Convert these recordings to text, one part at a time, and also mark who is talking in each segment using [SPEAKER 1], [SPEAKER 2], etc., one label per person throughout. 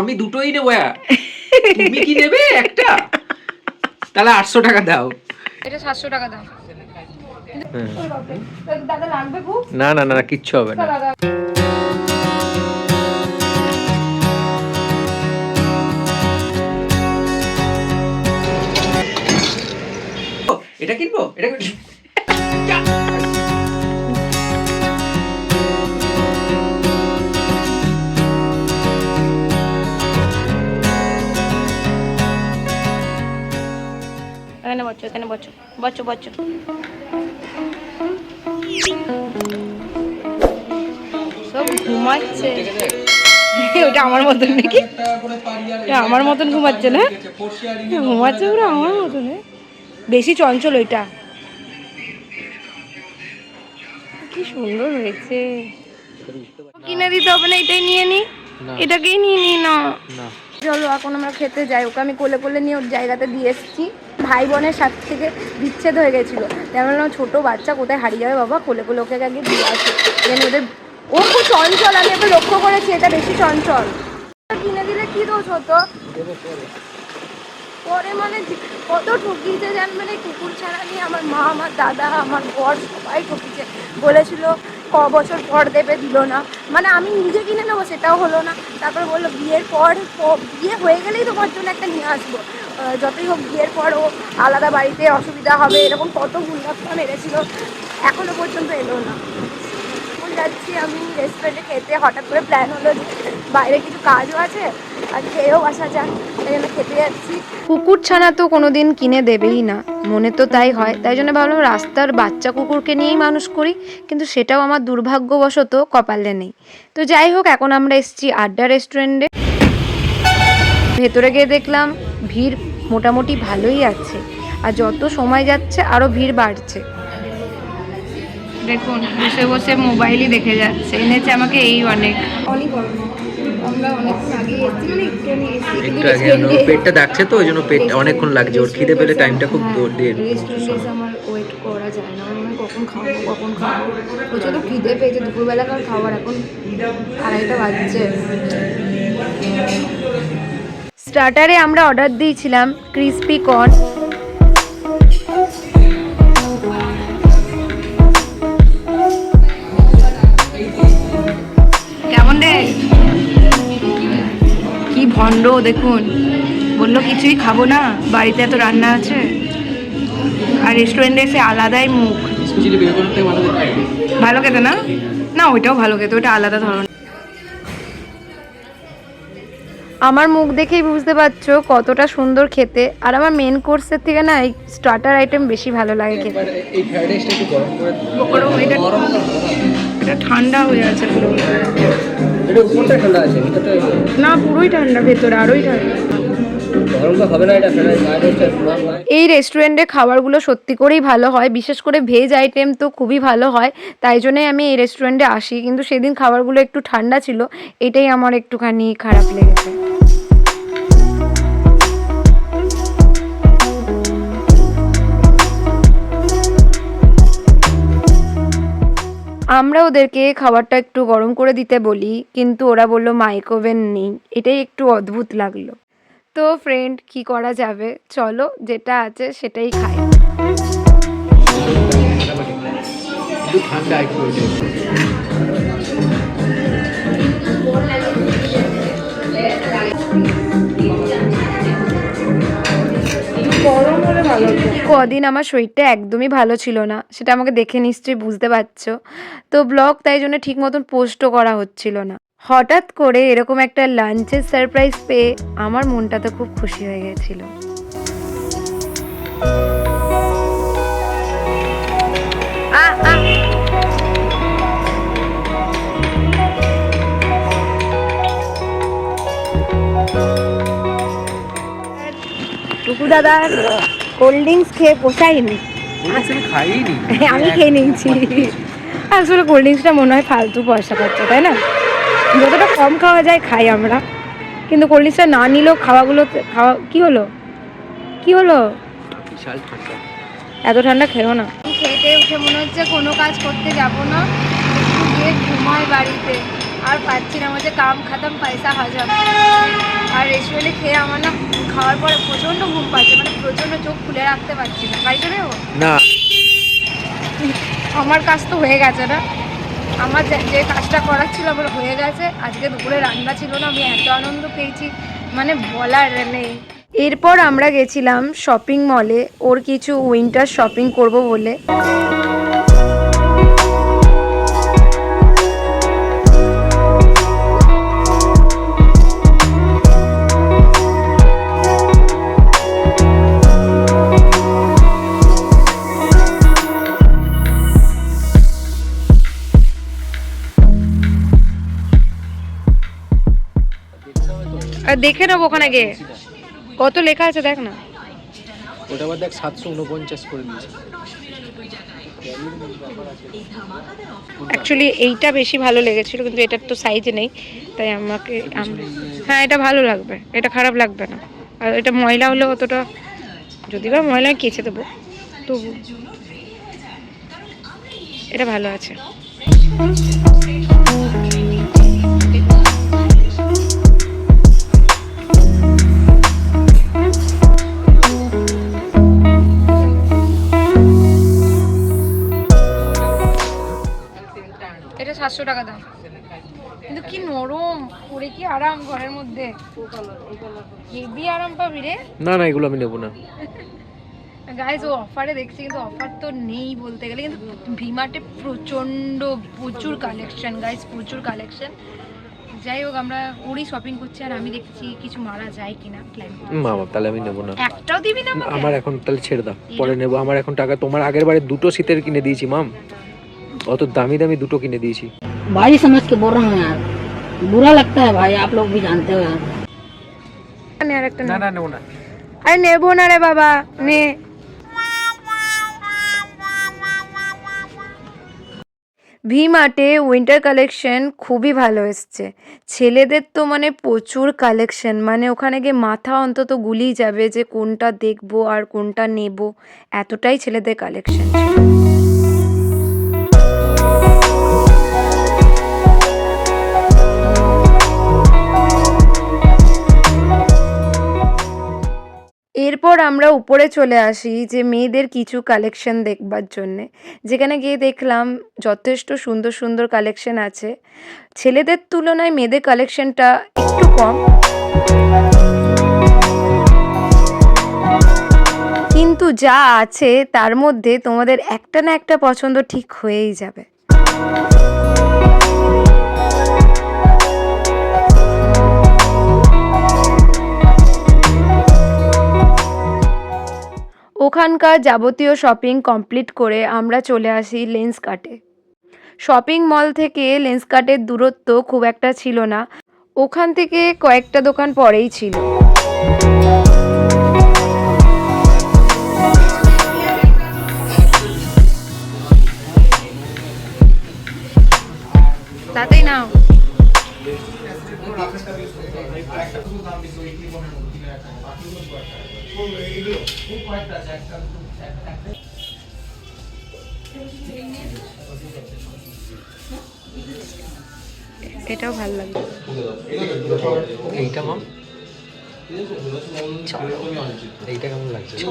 [SPEAKER 1] আমি দুটোই নেব এক। তুমি কি নেবে? একটা। তাহলে আটশো টাকা দাও।
[SPEAKER 2] এটা সাতশো টাকা দাম
[SPEAKER 1] হ্যাঁ।
[SPEAKER 2] দাদা লাগবে খুব?
[SPEAKER 1] না না না না, কিচ্ছু হবে না। এটা কিনবো? এটা
[SPEAKER 2] এখানে বচ্চো বচ্চো বচ্চো সব ঘুমাচ্ছে। ওটা আমার মতন নাকি? আমার মতন ঘুমাচ্ছে না? ঘুমাচ্ছে পুরো আমার মতন বেশি চঞ্চল ওইটা। কি সুন্দর হয়েছে। কিনে দিতে হবে না এটাই নিয়ে নি। এটাকেই নিয়ে না। না। চলো, এখন আমরা খেতে যাই। ওকে আমি কোলে কোলে নিয়ে ওর জায়গাতে দিয়ে এসেছি। ভাই বোনের সাথে থেকে বিচ্ছেদ হয়ে গেছিল। তাই বললাম, ছোটো বাচ্চা কোথায় হারিয়ে যাবে বাবা? কোলে কোলে ওকে আগে দিয়ে আসে। এখানে ওদের ও খুব চঞ্চল, আমি এবার লক্ষ্য করেছি, এটা বেশি চঞ্চল। কিনে দিলে কি দোষ হতো? পরে মানে কত ঠকিয়েছে জান মানে কুকুর ছাড়া নিয়ে আমার মা, আমার দাদা, আমার বর সবাই ঠকিয়েছে। বলেছিল, ক বছর পর দেবে, দিল না। মানে আমি নিজে কিনে নেব, সেটাও হলো না। তারপরে বলল, বিয়ের পর বিয়ে হয়ে গেলেই তোমার জন্য একটা নিয়ে আসব। যতই হোক বিয়ের পর ও আলাদা বাড়িতে অসুবিধা হবে, এরকম কত ভুলভাবনা মেরেছিল, এখনও পর্যন্ত এলো না। যাচ্ছি, আমি রেস্টুরেন্টে খেতে। হঠাৎ করে প্ল্যান হলো যে বাইরে কিছু কাজও আছে, আর খেয়েও আসা যাক। তাই খেতে যাচ্ছি। কুকুর ছানা তো কোনোদিন কিনে দেবেই না। মনে তো তাই হয়। তাই জন্য ভাবলাম রাস্তার বাচ্চা কুকুরকে নিয়েই মানুষ করি, কিন্তু সেটাও আমার দুর্ভাগ্যবশত কপালে নেই। তো যাই হোক, এখন আমরা এসেছি আড্ডা রেস্টুরেন্টে ভেতরে গিয়ে দেখলাম ভিড় মোটামুটি ভালোই আছে। আর যত সময় যাচ্ছে আরও ভিড় বাড়ছে। দেখুন বসে বসে মোবাইলই দেখে যাচ্ছে। এনেছে আমাকে এই অনেক। মানে
[SPEAKER 1] পেটটা ডাকছে তো ওই জন্য পেটটা অনেকক্ষণ লাগছে। ওর খিদে পেলে টাইমটা খুব
[SPEAKER 2] এসে আমার ওয়েট করা যায় না। হয় কখন খাব কখন খাব। প্রচুর তো খিদে পেয়েছে। দুপুরবেলাকার খাবার এখন আড়াইটা বাজছে। স্টার্টারে আমরা অর্ডার দিয়েছিলাম ক্রিসপি কর্ন দেখুন বলল কিছুই খাব না বাড়িতে এত রান্না আছে। আর রেস্টুরেন্টে এসে আলাদাই মুখ।
[SPEAKER 1] ভালো
[SPEAKER 2] খেতে না? না ওইটাও ভালো খেতে ওটা আলাদা ধরনের। আমার মুখ দেখেই বুঝতে পারছ কতটা সুন্দর খেতে। আর আমার মেন কোর্সের থেকে না এই স্টার্টার আইটেম বেশি ভালো লাগে খেতে।
[SPEAKER 1] এই ফ্রাইড রাইসটা একটু গরম করে
[SPEAKER 2] গরম এটা এটা ঠান্ডা হয়ে আছে। পুরো
[SPEAKER 1] এটা উপরটা ঠান্ডা আছে ভিতরটা
[SPEAKER 2] না পুরোই ঠান্ডা ভেতরে আরোই ঠান্ডা। এই রেস্টুরেন্টে খাবারগুলো সত্যি করেই ভালো হয় বিশেষ করে ভেজ আইটেম তো খুবই ভালো হয় তাই জন্যই আমি এই রেস্টুরেন্টে আসি। কিন্তু সেদিন খাবারগুলো একটু ঠান্ডা ছিল এটাই আমার একটুখানি খারাপ লেগেছে। আমরা ওদেরকে খাবারটা একটু গরম করে দিতে বলি, কিন্তু ওরা বলল মাইক্রোওভেন নেই। এটাই একটু অদ্ভুত লাগল। তো ফ্রেন্ড কি করা যাবে? চলো, যেটা আছে সেটাই খাই।
[SPEAKER 1] ঠান্ডা
[SPEAKER 2] কদিন আমার শরীরটা একদমই ভালো ছিল না সেটা আমাকে দেখে নিশ্চয়ই বুঝতে পারছ। তো ব্লগ তাই জন্য ঠিক মতন পোস্টও করা হচ্ছিল না। হঠাৎ করে এরকম একটা লাঞ্চের সারপ্রাইজ পেয়ে আমার মনটা তো খুব খুশি হয়ে গেছিল। আ, আ। টুকু দাদা কোল্ড ড্রিঙ্কস খেয়ে পোষায়নি।
[SPEAKER 1] আমি খাইনি।
[SPEAKER 2] আমি খেয়ে নিয়েছি। আসলে কোল্ড ড্রিঙ্কসটা মনে হয় ফালতু পয়সা খরচা তাই না? যতটা কম খাওয়া যায় খাই আমরা। কিন্তু কোল্ড ড্রিঙ্কসটা না নিলেও খাওয়াগুলো খাওয়া কি হলো? কি হলো? এত ঠান্ডা খেও না। খেতে উঠে মনে হচ্ছে কোনো কাজ করতে যাব না। একটু গিয়ে ঘুমাই বাড়িতে। আর পাচ্ছি না বলছে কাম খাতাম পয়সা হাজাম আর রেস্টুরেন্টে খেয়ে আমার না খাওয়ার পরে প্রচণ্ড ঘুম পাচ্ছে মানে প্রচণ্ড চোখ খুলে রাখতে পারছি না। বাড়ি চলে
[SPEAKER 1] না।
[SPEAKER 2] আমার কাজ তো হয়ে গেছে না। আমার যে কাজটা করার ছিল আমার হয়ে গেছে। আজকে দুপুরে রান্না ছিল না আমি এত আনন্দ পেয়েছি মানে বলার নেই। এরপর আমরা গেছিলাম শপিং মলে ওর কিছু উইন্টার শপিং করব বলে। দেখে নেব ওখানে গিয়ে। কত লেখা আছে দেখ না।
[SPEAKER 1] ওটা আবার দেখ সাতশো উনপঞ্চাশ করে দিয়েছে।
[SPEAKER 2] অ্যাকচুয়ালি এইটা বেশি ভালো লেগেছিল কিন্তু এটার তো সাইজ নেই তাই আমাকে হ্যাঁ এটা ভালো লাগবে এটা খারাপ লাগবে না। আর এটা ময়লা হলে অতটা যদি বা ময়লা কেচে দেবো তবু এটা ভালো আছে। সাতশো টাকা দাম। কিন্তু কি নরম পরে কি আরাম ঘরের মধ্যে। হেভি আরাম পাবি রে।
[SPEAKER 1] না না এগুলো আমি নেব না।
[SPEAKER 2] গাইজ ও অফারে দেখছি কিন্তু অফার তো নেই বলতে গেলে। কিন্তু ভিমার্টে প্রচণ্ড প্রচুর কালেকশন গাইজ প্রচুর কালেকশন যাই হোক আমরা ওরই শপিং করছি আর আমি দেখছি কিছু মারা যায় কিনা প্ল্যান
[SPEAKER 1] মা বাবা তাহলে আমি নেব না।
[SPEAKER 2] একটাও দিবি না
[SPEAKER 1] আমার এখন তাহলে ছেড়ে দাও। পরে নেব। আমার এখন টাকা তোমার আগের বারে দুটো শীতের কিনে দিয়েছি মাম। অত দামি দামি দুটো কিনে দিয়েছি
[SPEAKER 3] भाई समझ के बोल रहा हूँ यार बुरा लगता है भाई आप लोग भी जानते हो यार
[SPEAKER 2] নে আর একটা নে।
[SPEAKER 1] না না নেবো না
[SPEAKER 2] আরে নেবো না রে বাবা নে ভি মার্টে উইন্টার কালেকশন খুবই ভালো এসছে ছেলেদের তো মানে প্রচুর কালেকশন মানে ওখানে গিয়ে মাথা অন্তত গুলিয়ে যাবে যে কোনটা দেখবো আর কোনটা নেব এতটাই ছেলেদের কালেকশন এরপর আমরা উপরে চলে আসি যে মেয়েদের কিছু কালেকশন দেখবার জন্যে। যেখানে গিয়ে দেখলাম যথেষ্ট সুন্দর সুন্দর কালেকশন আছে। ছেলেদের তুলনায় মেয়েদের কালেকশনটা একটু কম। কিন্তু যা আছে তার মধ্যে তোমাদের একটা না একটা পছন্দ ঠিক হয়েই যাবে। ওখানকার যাবতীয় শপিং কমপ্লিট করে আমরা চলে আসি লেন্স কাটে শপিং মল থেকে লেন্স কাটের দূরত্ব খুব একটা ছিল না, ওখান থেকে কয়েকটা দোকান পরেই ছিল। তাতেই নাও। এটাও ভালো লাগবে
[SPEAKER 1] এইটা মাম এইটা কেমন লাগছে? লাগছে।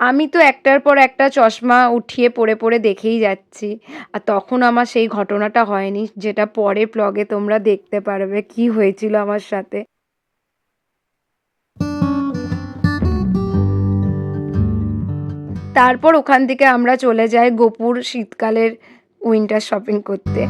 [SPEAKER 2] আমি তো একটার পর একটা চশমা উঠিয়ে পড়ে পড়ে দেখেই যাচ্ছি। আর তখন আমার সেই ঘটনাটা হয়নি, যেটা পরে ব্লগে তোমরা দেখতে পারবে কি হয়েছিল আমার সাথে। তারপর ওখান থেকে আমরা চলে যাই গোপুর শীতকালের উইন্টার শপিং করতে।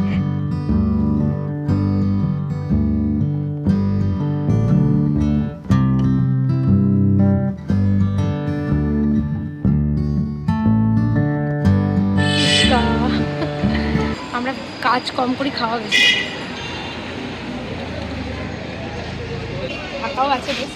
[SPEAKER 2] কাজ কম করি খাওয়া বেশি। থাকাও আছে বেশ।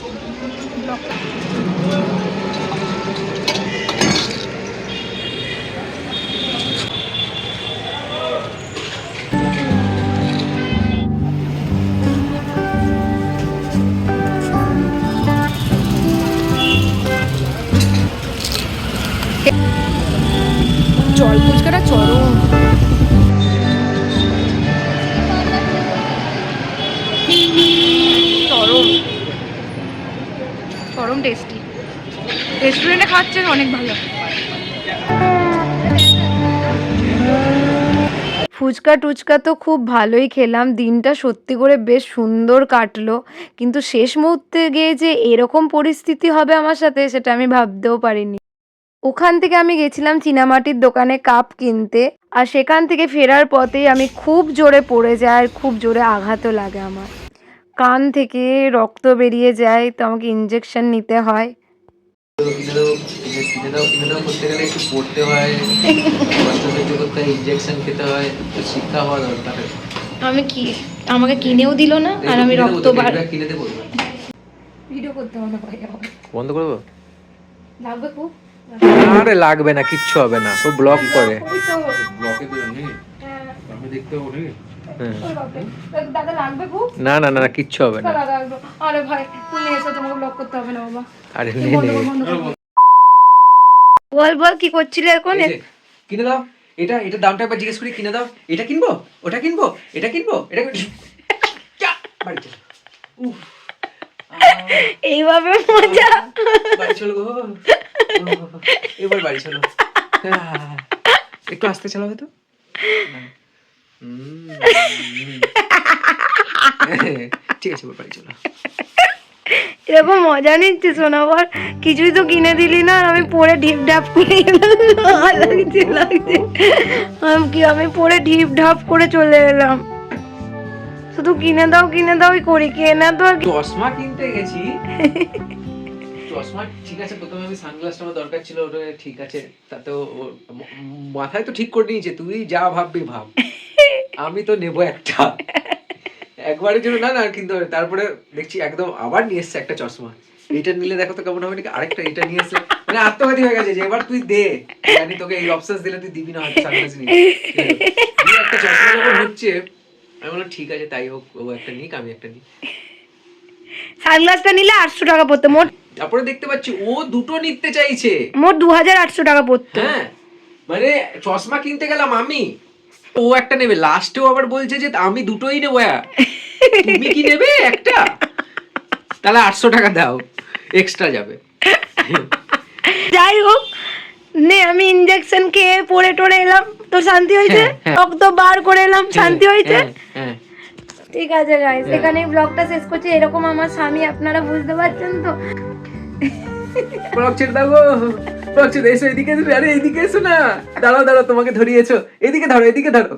[SPEAKER 2] জল ফুচকাটা চরম। টেস্টি রেস্টুরেন্টে খাচ্ছেন অনেক ভালো। ফুচকা টুচকা তো খুব ভালোই খেলাম। দিনটা সত্যি করে বেশ সুন্দর কাটলো। কিন্তু শেষ মুহূর্তে গিয়ে যে এরকম পরিস্থিতি হবে আমার সাথে, সেটা আমি ভাবতেও পারিনি। ওখান থেকে আমি গেছিলাম চীনামাটির দোকানে কাপ কিনতে। আর সেখান থেকে ফেরার পথেই আমি খুব জোরে পড়ে যাই, আর খুব জোরে আঘাতও লাগে আমার। কান থেকে রক্ত বেরিয়ে যায় তো আমাকে ইঞ্জেকশন নিতে হয়।
[SPEAKER 1] কিনে দাও কিনে কিনে দাও কিনে দাও করতে গেলে একটু পড়তে হয় করতে ইঞ্জেকশন খেতে হয় শিক্ষা হওয়া দরকার।
[SPEAKER 2] আমি কি আমাকে কিনেও দিল না আর আমি রক্ত বার
[SPEAKER 1] কিনে দেবো।
[SPEAKER 2] ভিডিও করতে হবে না ভাই আমার
[SPEAKER 1] বন্ধ করব
[SPEAKER 2] লাগবে খুব?
[SPEAKER 1] আরে লাগবে না কিচ্ছু হবে না ও ব্লক করে।
[SPEAKER 4] ব্লকে
[SPEAKER 2] হ্যাঁ,
[SPEAKER 4] আমি দেখতে পাবো
[SPEAKER 2] দাদা লাগবে খুব?
[SPEAKER 1] না না না না কিচ্ছু হবে না।
[SPEAKER 2] দাদা আরে ভাই তুমি এসো তোমাকে ব্লক করতে হবে না বাবা।
[SPEAKER 1] আরে নে নে।
[SPEAKER 2] বল বল। কি করছিলে এখন?
[SPEAKER 1] কিনে দাও। এটা এটা দামটা একবার জিজ্ঞেস করি কিনে দাও। এটা কিনবো? ওটা কিনবো? এটা কিনবো? এটা কিনবো। বাড়ি উফ,
[SPEAKER 2] এইভাবে মজা।
[SPEAKER 1] বাড়ি চলো গো। এবার বাড়ি চলো। একটু আস্তে চালাবে তো। ঠিক আছে বাড়ি চলো।
[SPEAKER 2] এরকম মজা নিচ্ছে শোনাবার কিছুই তো কিনে দিলি না আর আমি পরে ঢিপ ঢাপ করে লাগছে লাগছে। আমি কি আমি পরে ঢিপ ঢাপ করে চলে এলাম। শুধু কিনে দাও কিনে দাও করি কেনা তো আর
[SPEAKER 1] চশমা কিনতে গেছি। চশমা ঠিক আছে প্রথমে আমি সানগ্লাসটা আমার দরকার ছিল ওটা ঠিক আছে তাতেও মাথায় তো ঠিক করে নিয়েছে তুই যা ভাববি ভাব। আমি তো নেব একটা। একবারের জন্য না না কিন্তু তারপরে দেখছি একদম আবার নিয়ে এসছে একটা চশমা। এটা নিলে দেখো তো কেমন হবে নাকি? আরেকটা এটা নিয়ে এসছে। মানে আত্মঘাতী হয়ে গেছে যে এবার তুই দে। জানি তোকে এই অপশন দিলে তুই দিবি না হয়তো সানগ্লাস নিয়ে একটা চশমা যখন হচ্ছে আমি বললাম ঠিক আছে তাই হোক ও একটা নিক আমি একটা নিই।
[SPEAKER 2] সানগ্লাসটা নিলে আটশো টাকা পড়তো মোট
[SPEAKER 1] তারপরে দেখতে পাচ্ছি ও দুটো নিতে চাইছে।
[SPEAKER 2] মোট দু হাজার আটশো টাকা পড়তো।
[SPEAKER 1] হ্যাঁ মানে চশমা কিনতে গেলাম আমি। ও একটা নেবে। লাস্টেও আবার বলছে যে আমি দুটোই নেব হ্যাঁ। তুমি কি নেবে? একটা। তাহলে আটশো টাকা দাও। এক্সট্রা যাবে।
[SPEAKER 2] যাই হোক নে আমি ইঞ্জেকশন খেয়ে পড়ে টড়ে এলাম। তো শান্তি হয়েছে?
[SPEAKER 1] হ্যাঁ, হ্যাঁ।
[SPEAKER 2] রক্ত বার করে এলাম। শান্তি হয়েছে?
[SPEAKER 1] হ্যাঁ, হ্যাঁ।
[SPEAKER 2] ঠিক আছে গাইস এখানে ব্লগটা শেষ করছি। এরকম আমার স্বামী আপনারা বুঝতে পারছেন তো?
[SPEAKER 1] ব্লক ছেড়ে দাও এসো, এদিকে আরে এদিকে এসো না। দাঁড়াও দাঁড়াও, তোমাকে ধরিয়েছো। এদিকে ধরো এদিকে ধরো।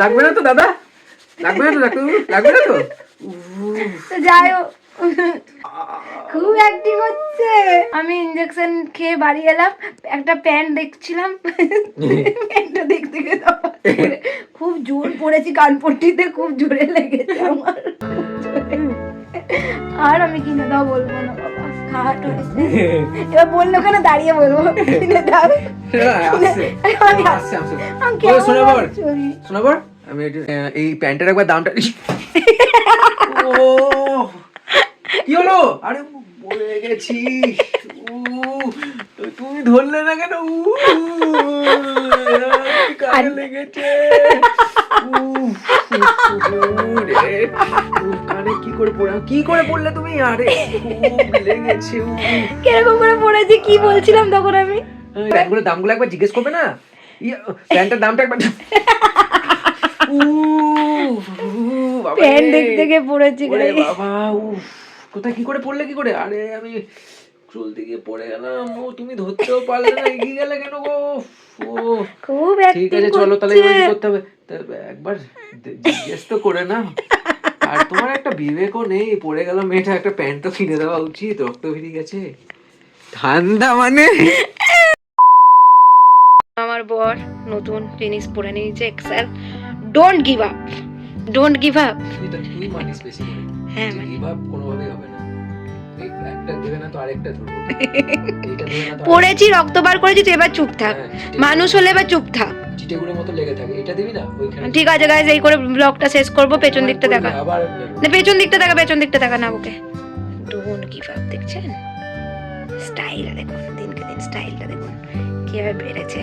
[SPEAKER 1] লাগবে না তো, দাদা? লাগবে না তো লাগবে না তো?
[SPEAKER 2] যাই খুব হচ্ছে। আমি ইঞ্জেকশন খেয়ে বাড়ি এলাম। একটা প্যান্ট দেখছিলাম। প্যান্টটা দেখতে গিয়ে খুব জোর পড়েছি কানপট্টিতে খুব জোরে লেগেছে আমার। আর আমি কিনে দাও বলব না, বাবা। এবার বলল ওখানে দাঁড়িয়ে বলব। কিনে দাও। আমি
[SPEAKER 1] এই প্যান্টের একবার দামটা ও কি হলো? আরে বলে গেছি। উ, তুমি ধরলে না কেন? উ, কানে লেগেছে। করে পড়ে কি করে পড়লে তুমি? আরে খুব লেগেছে।
[SPEAKER 2] কীরকম করে পড়েছি কি বলছিলাম তখন আমি?
[SPEAKER 1] প্যান্টগুলোর দামগুলো একবার জিজ্ঞেস করবে না? ইয়ে, প্যান্টের দামটা একবার।
[SPEAKER 2] প্যান্ট দেখতে গিয়ে পড়েছি
[SPEAKER 1] বাবা উফ কোথায় কি করে পড়লে কি করে? আরে আমি চলতে গিয়ে পড়ে গেলাম। ও তুমি ধরতেও পারলে না এগিয়ে গেলে কেন গো?
[SPEAKER 2] খুব
[SPEAKER 1] ঠিক আছে চলো তাহলে করতে হবে? একবার জিজ্ঞেস তো করে না আর তোমার একটা বিবেকও নেই পড়ে গেল মেয়েটা একটা প্যান্ট তো কিনে দেওয়া উচিত রক্ত বেরিয়ে গেছে। ঠান্ডা মানে?
[SPEAKER 2] আমার বর নতুন জিনিস পরে নিয়েছে excel don't give up don't give up
[SPEAKER 1] এটা তুই মানিস বেশি।
[SPEAKER 2] হ্যাঁ,
[SPEAKER 1] হবে না।
[SPEAKER 2] পড়েছি রক্ত বার করেছি তো এবার চুপ থাক।
[SPEAKER 1] হ্যাঁ,
[SPEAKER 2] মানুষ হলে এবার চুপ থাক।
[SPEAKER 1] চিটেগুলোর মতো লেগে থাকে এটা দিবি না? ওইখানে
[SPEAKER 2] ঠিক আছে গাইজ এই করে ব্লগটা শেষ করব পেছন দিকটা দেখা। না পেছন দিকটা দেখা পেছন দিকটা দেখা না ওকে। ডোন্ট কি ভাব দেখছেন? স্টাইল দেখুন দিনকে দিন স্টাইলটা দেখুন। কীভাবে বেড়েছে?